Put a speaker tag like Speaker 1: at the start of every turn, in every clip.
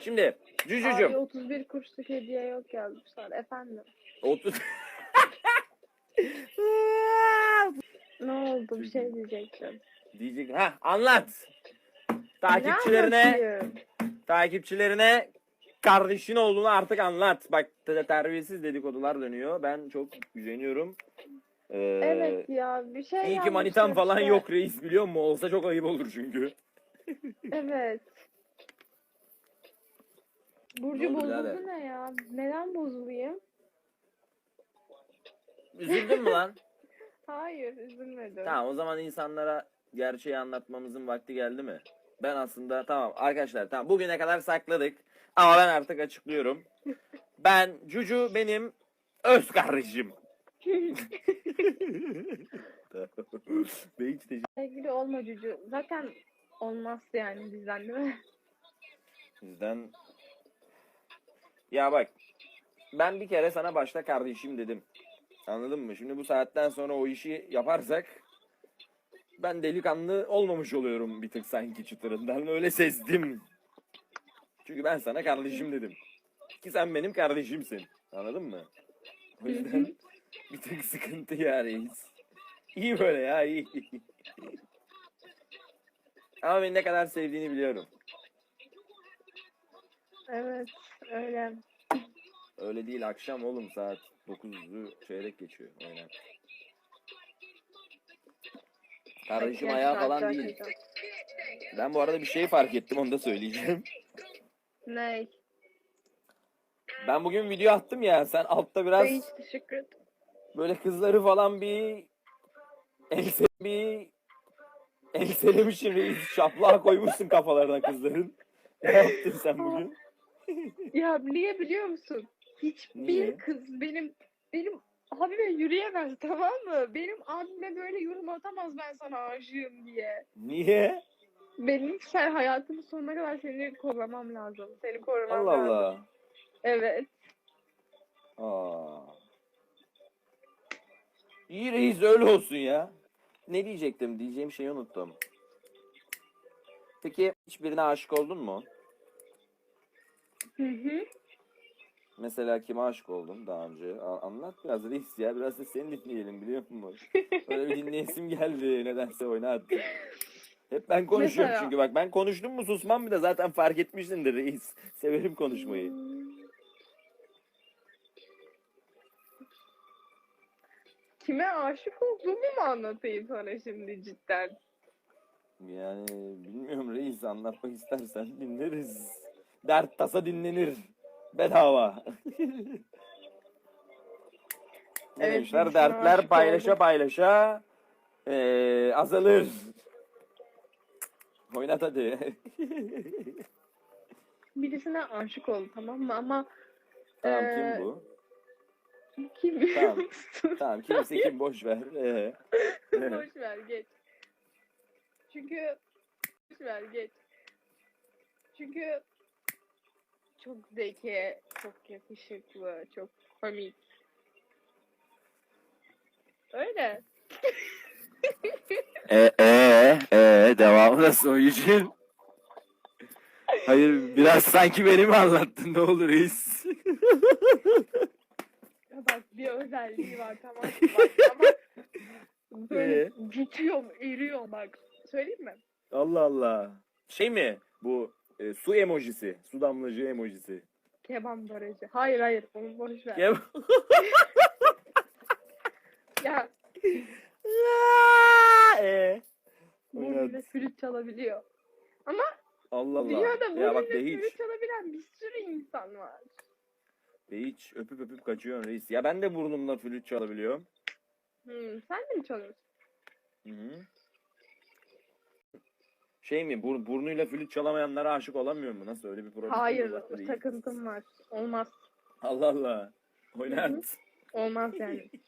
Speaker 1: Şimdi Cücücüm.
Speaker 2: Abi 31 kuruşluk hediye yok yazmışlar. Efendim.
Speaker 1: 30
Speaker 2: Ne oldu? Bir şey diyecektim.
Speaker 1: diyecek. Ha anlat.
Speaker 2: Ne
Speaker 1: Takipçilerine takipçilerine kardeşin olduğunu artık anlat. Bak te- terbiyesiz dedikodular dönüyor. Ben çok güveniyorum. Ee,
Speaker 2: Evet ya bir şey
Speaker 1: İyi ki manitan falan
Speaker 2: işte.
Speaker 1: yok reis biliyor musun? Olsa çok ayıp olur çünkü.
Speaker 2: Evet. Burcu
Speaker 1: oldu
Speaker 2: bozuldu
Speaker 1: birader?
Speaker 2: ne ya? Neden bozulayım?
Speaker 1: Üzüldün mü lan?
Speaker 2: Hayır üzülmedim.
Speaker 1: Tamam o zaman insanlara gerçeği anlatmamızın vakti geldi mi? Ben aslında tamam arkadaşlar tamam bugüne kadar sakladık ama ben artık açıklıyorum. Ben Cucu benim öz kardeşim. ben hiç teşekkür
Speaker 2: Sevgili olma Cucu. Zaten olmaz yani bizden değil mi?
Speaker 1: Bizden ya bak ben bir kere sana başta kardeşim dedim. Anladın mı? Şimdi bu saatten sonra o işi yaparsak ben delikanlı olmamış oluyorum bir tık sanki çıtırından. Öyle sezdim. Çünkü ben sana kardeşim dedim. Ki sen benim kardeşimsin. Anladın mı? O yüzden bir tık sıkıntı ya reis. İyi böyle ya iyi. Ama beni ne kadar sevdiğini biliyorum.
Speaker 2: Evet öyle.
Speaker 1: Öyle değil akşam oğlum saat 9'u çeyrek geçiyor. Aynen. Kardeşim ayağı falan değil. Ben bu arada bir şey fark ettim onu da söyleyeceğim.
Speaker 2: Ne?
Speaker 1: Ben bugün video attım ya sen altta biraz
Speaker 2: Hiç teşekkür ederim.
Speaker 1: böyle kızları falan bir else bir enselemişsin reis. Şaplığa koymuşsun kafalarına kızların. Ne yaptın sen bugün?
Speaker 2: Ya niye biliyor musun? Hiçbir
Speaker 1: Niye?
Speaker 2: kız benim benim abime yürüyemez tamam mı? Benim abime böyle yorum atamaz ben sana aşığım diye.
Speaker 1: Niye?
Speaker 2: Benim sen hayatımın sonuna kadar seni korumam lazım. Seni korumam
Speaker 1: Allah
Speaker 2: lazım.
Speaker 1: Allah.
Speaker 2: Evet.
Speaker 1: Aa. İyi reis öyle olsun ya. Ne diyecektim? Diyeceğim şeyi unuttum. Peki hiçbirine aşık oldun mu?
Speaker 2: Hı hı.
Speaker 1: Mesela kime aşık oldun daha önce? A- Anlat biraz reis ya. Biraz da seni dinleyelim biliyor musun? Böyle bir dinleyesim geldi. Nedense oynat. Hep ben konuşuyorum
Speaker 2: Mesela-
Speaker 1: çünkü bak ben konuştum mu susmam bir de zaten fark etmişsindir reis. Severim konuşmayı.
Speaker 2: Kime aşık olduğumu mu anlatayım sana şimdi cidden?
Speaker 1: Yani bilmiyorum reis anlatmak istersen dinleriz. Dert tasa dinlenir. Bedava.
Speaker 2: Evet, şuna
Speaker 1: Dertler paylaşa paylaşa eee, azalır. Oynat hadi.
Speaker 2: Birisine aşık oldum tamam mı? Ama
Speaker 1: tamam
Speaker 2: Ee,
Speaker 1: kim bu?
Speaker 2: kim biliyor
Speaker 1: Tamam.
Speaker 2: musun?
Speaker 1: Tamam kimse kim boş ver. Ee,
Speaker 2: Boş ver geç. Çünkü boş ver geç. Çünkü çok zeki, çok yakışıklı, çok komik. Öyle.
Speaker 1: E e e devamı nasıl için? Hayır biraz sanki beni mi anlattın ne olur reis?
Speaker 2: Ya bak bir özelliği var tamam? Bak ama böyle
Speaker 1: Ee?
Speaker 2: bitiyorum, eriyorum bak. Söyleyeyim mi?
Speaker 1: Allah Allah. Şey mi bu e, su emojisi, su damlacığı emojisi.
Speaker 2: Keban barajı. Hayır hayır onu boş ver.
Speaker 1: Ya,
Speaker 2: Ya
Speaker 1: e.
Speaker 2: burnuyla flüt çalabiliyor. Ama
Speaker 1: Allah Allah.
Speaker 2: dünyada
Speaker 1: Ya
Speaker 2: burnuyla
Speaker 1: bak be
Speaker 2: flüt
Speaker 1: hiç.
Speaker 2: çalabilen bir sürü insan var.
Speaker 1: Be hiç öpüp öpüp kaçıyorsun reis. Ya ben de burnumla flüt çalabiliyorum.
Speaker 2: Hmm, sen de mi çalıyorsun?
Speaker 1: Hı hı. Şey mi bur, burnuyla flüt çalamayanlara aşık olamıyor mu? Nasıl öyle bir problem
Speaker 2: Hayır,
Speaker 1: reis?
Speaker 2: takıntım var. Olmaz.
Speaker 1: Allah Allah. Oynat.
Speaker 2: Olmaz yani.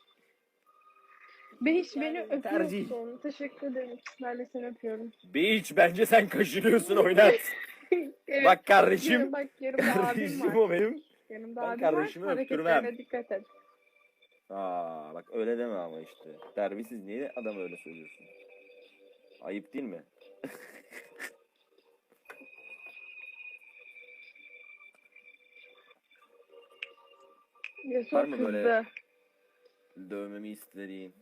Speaker 2: Ben hiç beni
Speaker 1: Yani tercih.
Speaker 2: öpüyorsun. Teşekkür ederim. Ben de seni öpüyorum.
Speaker 1: Beach bence sen kaşınıyorsun oynat.
Speaker 2: Evet,
Speaker 1: Bak kardeşim.
Speaker 2: Bak yanımda abim
Speaker 1: Kardeşim
Speaker 2: var.
Speaker 1: o benim.
Speaker 2: Yanımda
Speaker 1: Ben
Speaker 2: abim
Speaker 1: kardeşimi
Speaker 2: var.
Speaker 1: öptürmem.
Speaker 2: Dikkat et.
Speaker 1: Aa bak öyle deme ama işte. Terbiyesiz niye adam öyle söylüyorsun? Ayıp değil mi?
Speaker 2: Yasuo
Speaker 1: Var mı
Speaker 2: kızdı.
Speaker 1: böyle- Dövmemi istediğin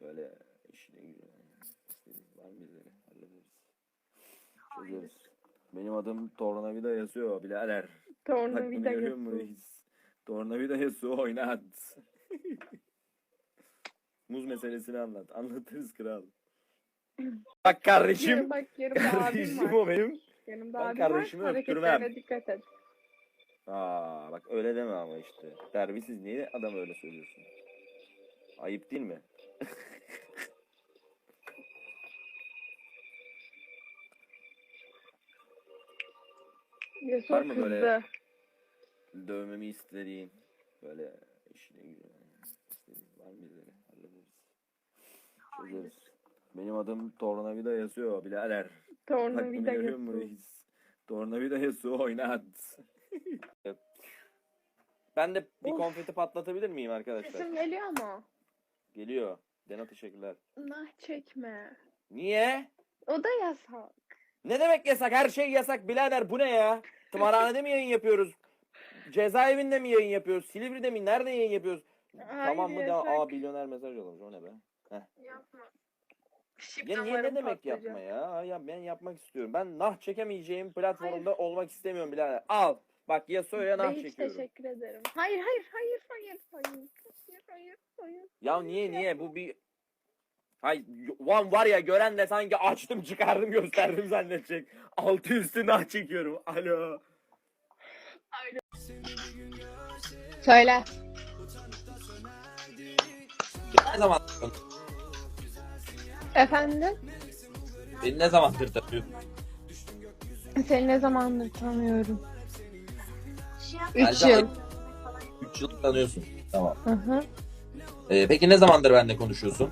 Speaker 1: böyle işine güzel. istediğin var mı birileri? Hallederiz. Çözeriz. Benim adım Tornavida yazıyor birader. Bak
Speaker 2: Tornavida
Speaker 1: reis? Tornavida yazıyor oynat. Muz meselesini anlat. Anlatırız kral. Bak kardeşim.
Speaker 2: Bak yanımda abim
Speaker 1: Kardeşim
Speaker 2: var.
Speaker 1: o benim.
Speaker 2: Yanımda
Speaker 1: Ben
Speaker 2: abim
Speaker 1: kardeşimi
Speaker 2: var.
Speaker 1: öptürmem.
Speaker 2: Dikkat et.
Speaker 1: Aa bak öyle deme ama işte. Terbiyesiz niye adam öyle söylüyorsun? Ayıp değil mi? Var mı
Speaker 2: kızdı.
Speaker 1: böyle- Dövmemi istediğin böyle işine güzel. istediğin var mı birileri? Hallederiz. Çözeriz. Benim adım Tornavida yazıyor birader. Bak bunu
Speaker 2: Tornavida
Speaker 1: görüyor musun? Tornavida yazıyor oynat. Ben de bir
Speaker 2: Of.
Speaker 1: konfeti patlatabilir miyim arkadaşlar?
Speaker 2: Sesim geliyor ama.
Speaker 1: Geliyor. Dena teşekkürler.
Speaker 2: Nah çekme.
Speaker 1: Niye?
Speaker 2: O da yasak.
Speaker 1: Ne demek yasak? Her şey yasak birader. Bu ne ya? Tımarhanede mi yayın yapıyoruz? Cezaevinde mi yayın yapıyoruz? Silivri'de mi? Nerede yayın yapıyoruz?
Speaker 2: Hayır,
Speaker 1: tamam mı?
Speaker 2: yasak.
Speaker 1: Devam. Aa milyoner mesaj yollamış. O ne be?
Speaker 2: Yapma.
Speaker 1: Ya niye ne demek yapma ya? Ya ben yapmak istiyorum. Ben nah çekemeyeceğim platformda olmak istemiyorum birader. Al. Bak Yasuo'ya nah
Speaker 2: Ve hiç
Speaker 1: çekiyorum.
Speaker 2: teşekkür ederim. Hayır hayır hayır hayır hayır. Hayır hayır hayır.
Speaker 1: Ya niye niye? Bu bir... Hay one var ya gören de sanki açtım çıkardım gösterdim zannedecek. Altı üstü nah çekiyorum. Alo.
Speaker 2: Söyle.
Speaker 3: Ne zaman
Speaker 2: Efendim?
Speaker 3: beni ne zamandır tanıyorsun?
Speaker 2: Seni ne zamandır tanıyorum?
Speaker 3: Ben
Speaker 2: 3
Speaker 3: de
Speaker 2: yıl.
Speaker 3: 3 yıl tanıyorsun. Tamam.
Speaker 2: Hı hı.
Speaker 3: Ee, peki ne zamandır benimle konuşuyorsun?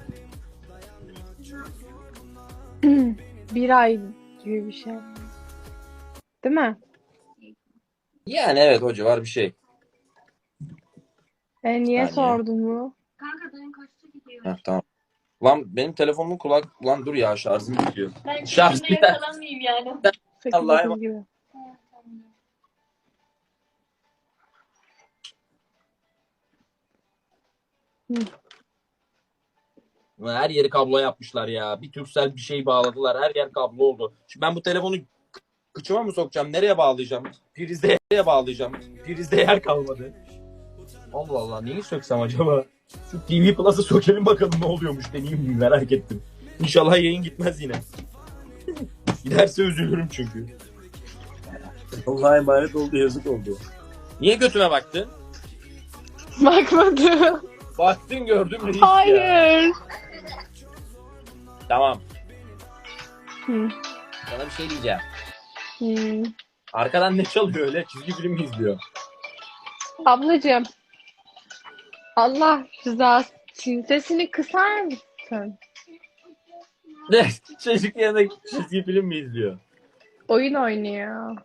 Speaker 2: Bir ay gibi bir şey. Değil mi?
Speaker 3: Yani evet o civar bir şey.
Speaker 2: E niye
Speaker 3: Yani.
Speaker 2: sordun bu?
Speaker 4: Kanka benim kaçta gidiyor?
Speaker 3: Heh, tamam. Lan benim telefonumun kulak... Lan dur ya şarjım bitiyor.
Speaker 4: Ben
Speaker 3: Şarj
Speaker 4: şimdi
Speaker 3: biter.
Speaker 4: yakalanmayayım yani.
Speaker 2: 8
Speaker 3: Allah'a
Speaker 2: 9 gibi.
Speaker 3: Her yeri kablo yapmışlar ya. Bir Türksel bir şey bağladılar. Her yer kablo oldu. Şimdi ben bu telefonu kı- kıçıma mı sokacağım? Nereye bağlayacağım? Prizde nereye bağlayacağım? Prizde yer kalmadı. Allah Allah neyi söksem acaba? Şu TV Plus'ı sökelim bakalım ne oluyormuş deneyeyim mi merak ettim. İnşallah yayın gitmez yine. Giderse üzülürüm çünkü. Allah'a emanet oldu yazık oldu. Niye götüme baktın?
Speaker 2: Bakmadım.
Speaker 3: Baktın gördüm reis ya.
Speaker 2: Hayır.
Speaker 3: Tamam.
Speaker 2: Hı.
Speaker 3: Sana bir şey diyeceğim.
Speaker 2: Hmm.
Speaker 3: Arkadan ne çalıyor öyle? Çizgi film mi izliyor?
Speaker 2: Ablacığım. Allah rızası için sesini kısar mısın?
Speaker 3: Ne? Çocuk yanında çizgi film mi izliyor?
Speaker 2: Oyun oynuyor.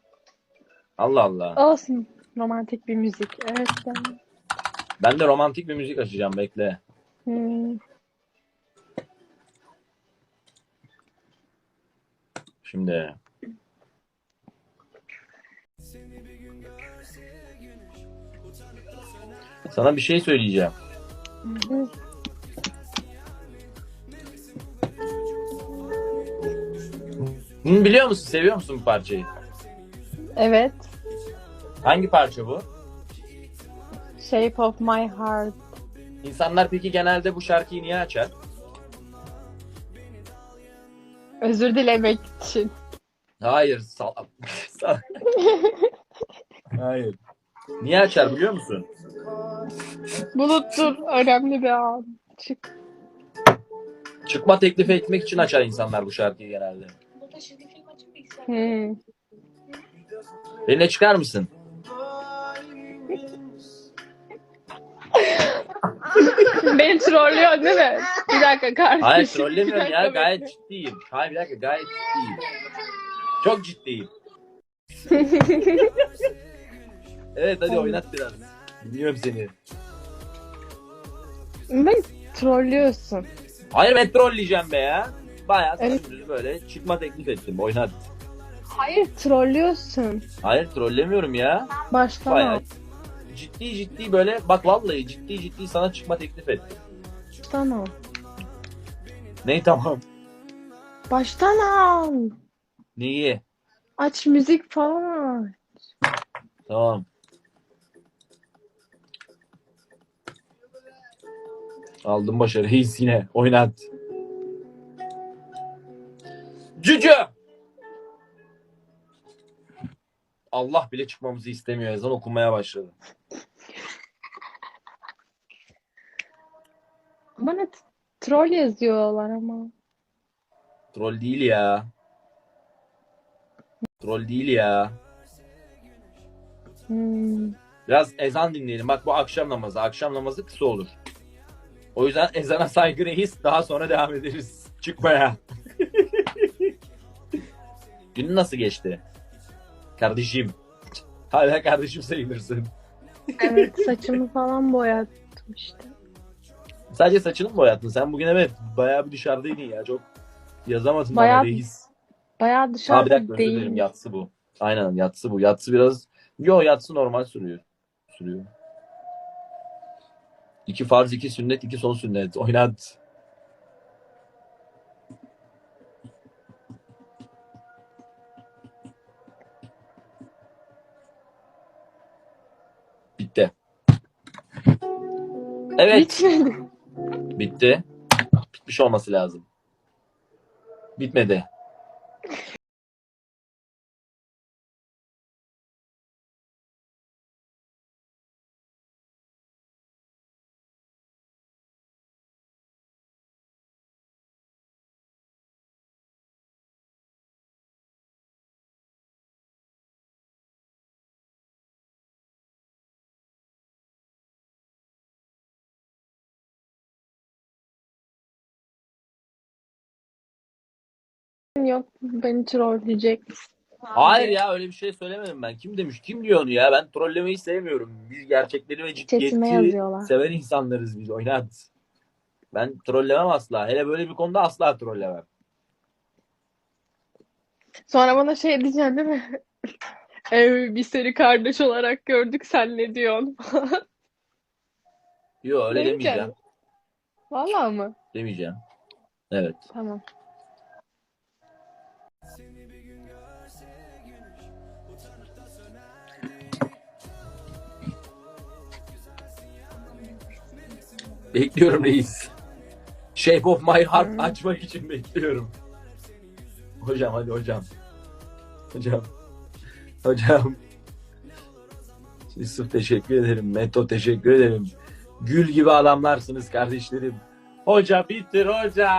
Speaker 3: Allah Allah.
Speaker 2: Olsun. Romantik bir müzik. Evet. ben-
Speaker 3: Ben de romantik bir müzik açacağım bekle.
Speaker 2: Hmm.
Speaker 3: Şimdi. Sana bir şey söyleyeceğim.
Speaker 2: Hı.
Speaker 3: Bunu biliyor musun? Seviyor musun bu parçayı?
Speaker 2: Evet.
Speaker 3: Hangi parça bu?
Speaker 2: Shape of my heart.
Speaker 3: İnsanlar peki genelde bu şarkıyı niye açar?
Speaker 2: Özür dilemek için.
Speaker 3: Hayır. Sal sal- Hayır. Niye açar biliyor musun?
Speaker 2: Buluttur. Önemli bir an. Çık.
Speaker 3: Çıkma teklif etmek için açar insanlar bu şarkıyı genelde.
Speaker 2: Hmm.
Speaker 3: Benimle çıkar mısın?
Speaker 2: Beni trollüyor değil mi? Bir dakika kardeşim.
Speaker 3: Hayır trollemiyorum ya gayet ciddiyim. Hayır bir dakika gayet ciddiyim. Çok ciddiyim. Evet hadi oynat biraz. Dinliyorum seni.
Speaker 2: Beni trollüyorsun.
Speaker 3: Hayır ben trolleyeceğim be ya. Bayağı
Speaker 2: Evet.
Speaker 3: evet. böyle çıkma teklif ettim oynat.
Speaker 2: Hayır trollüyorsun.
Speaker 3: Hayır trollemiyorum ya.
Speaker 2: Baştan
Speaker 3: Bayağı
Speaker 2: al.
Speaker 1: Ciddi ciddi böyle bak vallahi ciddi ciddi sana çıkma teklif ettim.
Speaker 2: Baştan al.
Speaker 1: Ney tamam.
Speaker 2: Baştan al.
Speaker 1: Neyi?
Speaker 2: Aç müzik falan.
Speaker 1: Tamam. Aldım başarı. Reis yine. Oynat. Cücü! Allah bile çıkmamızı istemiyor. Ezan okunmaya başladı.
Speaker 2: Bana t- troll yazıyorlar ama.
Speaker 1: Troll değil ya. Troll değil ya.
Speaker 2: Hmm.
Speaker 1: Biraz ezan dinleyelim. Bak bu akşam namazı. Akşam namazı kısa olur. O yüzden ezana saygı reis. Daha sonra devam ederiz. Çıkmaya. Günün nasıl geçti? Kardeşim. Hala kardeşim sayılırsın.
Speaker 2: Evet saçımı falan boyattım işte.
Speaker 1: Sadece saçını mı boyattın? Sen bugün evet bayağı bir dışarıdaydın ya. Çok yazamadın
Speaker 2: Bayağı
Speaker 1: ama reis.
Speaker 2: Bayağı
Speaker 1: Ha bir
Speaker 2: dışarıda
Speaker 1: dakika
Speaker 2: değil.
Speaker 1: dilerim. Yatsı bu. Aynen yatsı bu. Yatsı biraz... Yo yatsı normal sürüyor. Sürüyor. İki farz, iki sünnet, iki son sünnet. Oynat. Bitti. Evet.
Speaker 2: Bitmedi.
Speaker 1: Bitti. Bitmiş olması lazım. Bitmedi.
Speaker 2: Yok beni trolleyecek.
Speaker 1: Hayır ya öyle bir şey söylemedim ben. Kim demiş? Kim diyor onu ya? Ben trollemeyi sevmiyorum. Biz gerçekleri ve
Speaker 2: Chatime
Speaker 1: ciddiyeti
Speaker 2: yazıyorlar.
Speaker 1: seven insanlarız biz. Oynat. Ben trollemem asla. Hele böyle bir konuda asla trollemem.
Speaker 2: Sonra bana şey diyeceksin değil mi? Ev biz seni kardeş olarak gördük sen ne diyorsun?
Speaker 1: Yok öyle demeyeceğim.
Speaker 2: diyeceksin? Vallahi mı?
Speaker 1: Demeyeceğim. Evet.
Speaker 2: Tamam.
Speaker 1: Bekliyorum reis. Shape of my heart açmak için bekliyorum. Hocam hadi hocam. Hocam. Hocam. Yusuf teşekkür ederim. Meto teşekkür ederim. Gül gibi adamlarsınız kardeşlerim. Hoca bitir hoca.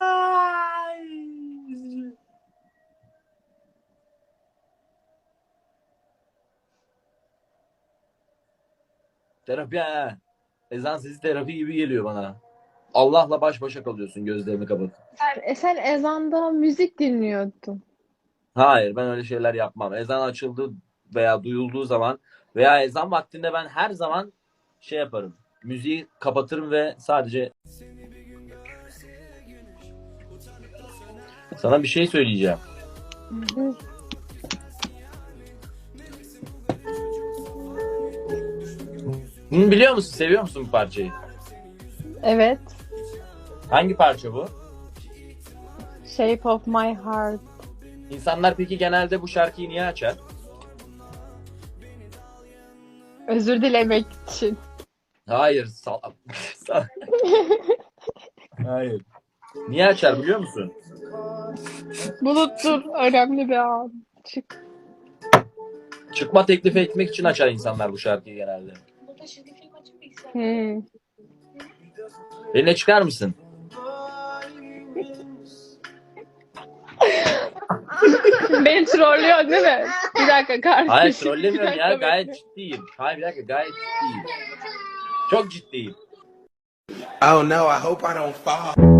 Speaker 1: Terapi ha. Ezan sesi terapi gibi geliyor bana. Allah'la baş başa kalıyorsun gözlerini kapatıp.
Speaker 2: Sen, e, sen ezanda müzik dinliyordun.
Speaker 1: Hayır ben öyle şeyler yapmam. Ezan açıldı veya duyulduğu zaman veya ezan vaktinde ben her zaman şey yaparım. Müziği kapatırım ve sadece sana bir şey söyleyeceğim.
Speaker 2: Hı.
Speaker 1: Bunu biliyor musun? Seviyor musun bu parçayı?
Speaker 2: Evet.
Speaker 1: Hangi parça bu?
Speaker 2: Shape of my heart.
Speaker 1: İnsanlar peki genelde bu şarkıyı niye açar?
Speaker 2: Özür dilemek için.
Speaker 1: Hayır. Sal sal- Hayır. Niye açar biliyor musun?
Speaker 2: Bulut dur. Önemli bir an. Çık.
Speaker 1: Çıkma teklifi etmek için açar insanlar bu şarkıyı genelde.
Speaker 5: Şimdi film açıp bilgisayar.
Speaker 2: Hmm.
Speaker 1: Eline çıkar mısın?
Speaker 2: Beni trollüyor değil mi? Bir dakika kardeşim.
Speaker 1: Hayır trollemiyorum ya gayet ciddiyim. Hayır bir dakika gayet ciddiyim. Çok ciddiyim.
Speaker 6: Oh no, I hope I don't fall.